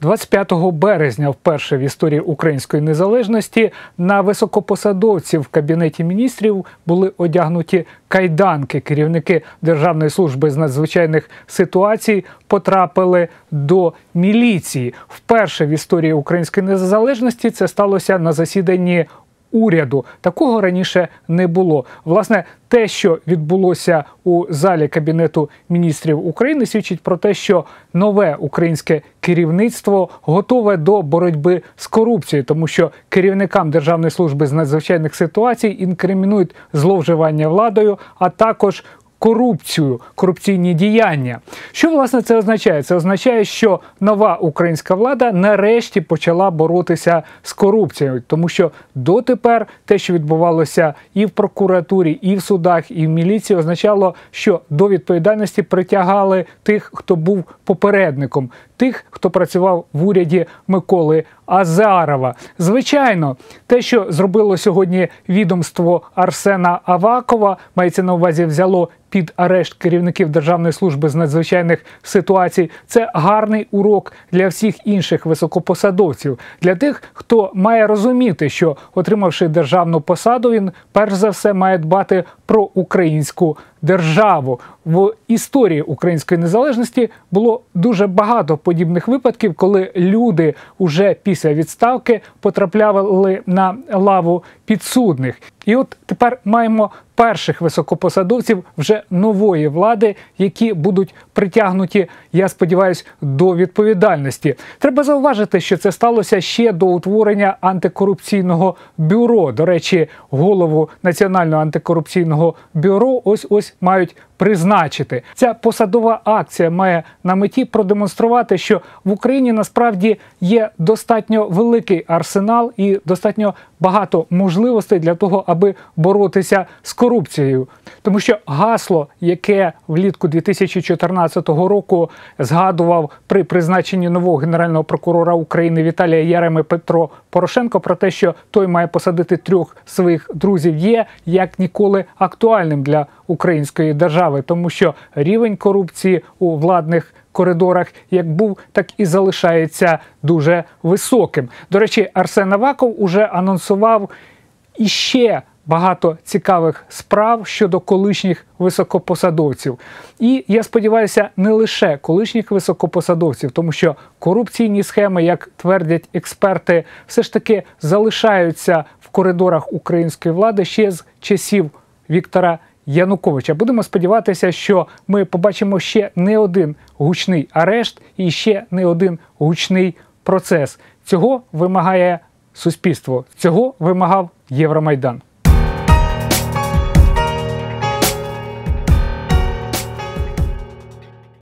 25 березня, вперше в історії української незалежності, на високопосадовців в кабінеті міністрів були одягнуті кайданки. Керівники Державної служби з надзвичайних ситуацій потрапили до міліції. Вперше в історії української незалежності це сталося на засіданні. Уряду такого раніше не було. Власне, те, що відбулося у залі кабінету міністрів України, свідчить про те, що нове українське керівництво готове до боротьби з корупцією, тому що керівникам Державної служби з надзвичайних ситуацій інкримінують зловживання владою, а також корупцію, корупційні діяння. Що власне це означає? Це означає, що нова українська влада нарешті почала боротися з корупцією, тому що дотепер те, що відбувалося і в прокуратурі, і в судах, і в міліції, означало, що до відповідальності притягали тих, хто був попередником, тих, хто працював в уряді Миколи Азарова. Звичайно, те, що зробило сьогодні відомство Арсена Авакова, мається на увазі, взяло під арешт керівників Державної служби з надзвичайних ситуацій. Це гарний урок для всіх інших високопосадовців, для тих, хто має розуміти, що отримавши державну посаду, він перш за все має дбати про українську державу. В історії української незалежності було дуже багато подібних випадків, коли люди уже після відставки потрапляли на лаву підсудних. І от тепер маємо перших високопосадовців вже нової влади, які будуть притягнуті, я сподіваюся, до відповідальності. Треба зауважити, що це сталося ще до утворення антикорупційного бюро. До речі, голову національного антикорупційного бюро. Ось ось мають призначити. Ця посадова акція має на меті продемонструвати, що в Україні насправді є достатньо великий арсенал і достатньо багато можливостей для того, аби боротися з корупцією. Тому що гасло, яке влітку 2014 року згадував при призначенні нового генерального прокурора України Віталія Яреми Петро Порошенко, про те, що той має посадити трьох своїх друзів, є як ніколи актуальним для української держави, тому що рівень корупції у владних коридорах як був, так і залишається дуже високим. До речі, Арсен Аваков уже анонсував іще багато цікавих справ щодо колишніх високопосадовців. І я сподіваюся, не лише колишніх високопосадовців, тому що корупційні схеми, як твердять експерти, все ж таки залишаються в коридорах української влади ще з часів Віктора. Януковича. Будемо сподіватися, що ми побачимо ще не один гучний арешт і ще не один гучний процес. Цього вимагає суспільство, цього вимагав Євромайдан.